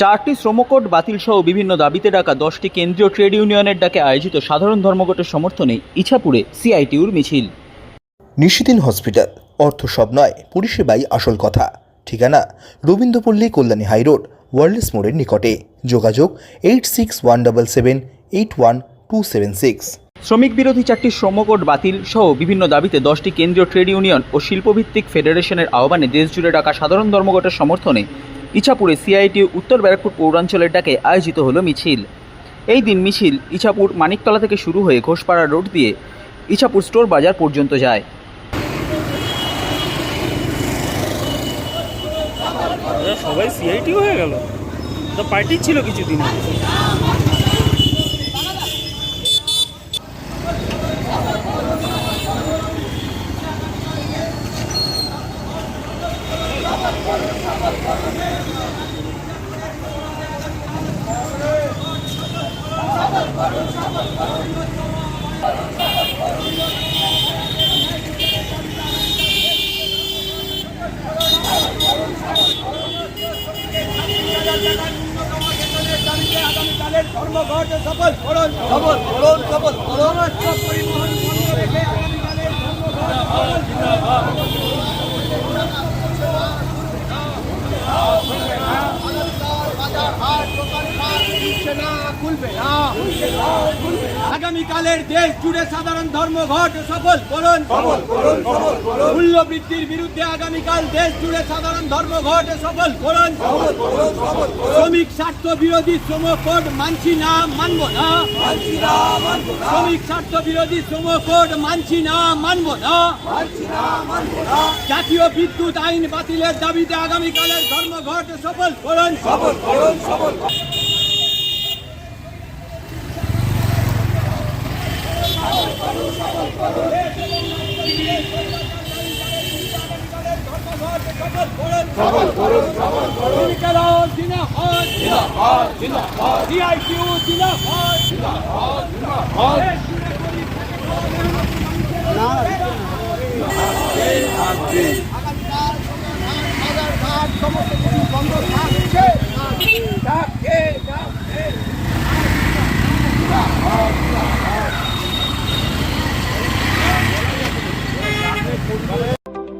চারটি শ্রমকোড বাতিল সহ বিভিন্ন দাবিতে ডাকা দশটি কেন্দ্রীয় ট্রেড ইউনিয়নের ডাকে আয়োজিত সাধারণ ধর্মঘটের সমর্থনে ইছাপুরে সিআইটিউর মিছিল। নিশিদিন হসপিটাল অর্থ সব নয় পরিষেবাই আসল কথা। ঠিকানা রবীন্দ্রপল্লী কল্যাণী হাইরোড ওয়ার্ল্ডস মোড়ের নিকটে। যোগাযোগ eight six one double seven eight one two seven six. শ্রমিক বিরোধী চারটি শ্রমকোড বাতিল সহ বিভিন্ন দাবিতে দশটি কেন্দ্রীয় ট্রেড ইউনিয়ন ও শিল্পভিত্তিক ফেডারেশনের আহ্বানে দেশজুড়ে ডাকা সাধারণ ধর্মঘটের সমর্থনে ইছাপুরে সিআইটি উত্তর ব্যারাকপুর পৌরাঞ্চলের ডাকে আয়োজিত হলো মিছিল। এই দিন মিছিল ইছাপুর মানিকতলা থেকে শুরু হয়ে ঘোষপাড়া রোড দিয়ে ইছাপুর স্টোর বাজার পর্যন্ত যায়। সবাই সিআইটি হয়ে গেল? তো পার্টি ছিল কিছুদিন ধর্মঘট সফল করণ সফল করণ সফল করণ পরিবহন বন্ধ রেখে আগামী আগামীকালের দেশ জুড়ে সাধারণ ধর্মঘট সফল করুন মূল্য বৃদ্ধির বিরুদ্ধে আগামীকাল দেশ জুড়ে সাধারণ ধর্মঘট সফল করুন শ্রমিক স্বার্থ বিরোধী শ্রম কোড মানছি না, মানব না। শ্রমিক স্বার্থ বিরোধী শ্রম কোড মানছি না, মানব না। জাতীয় বিদ্যুৎ আইন বাতিলের দাবিতে আগামীকালের ধর্মঘট সফল করুন সফল সফল শ্রমিকেরা জিন্দাবাদ জিন্দাবাদ জিন্দাবাদ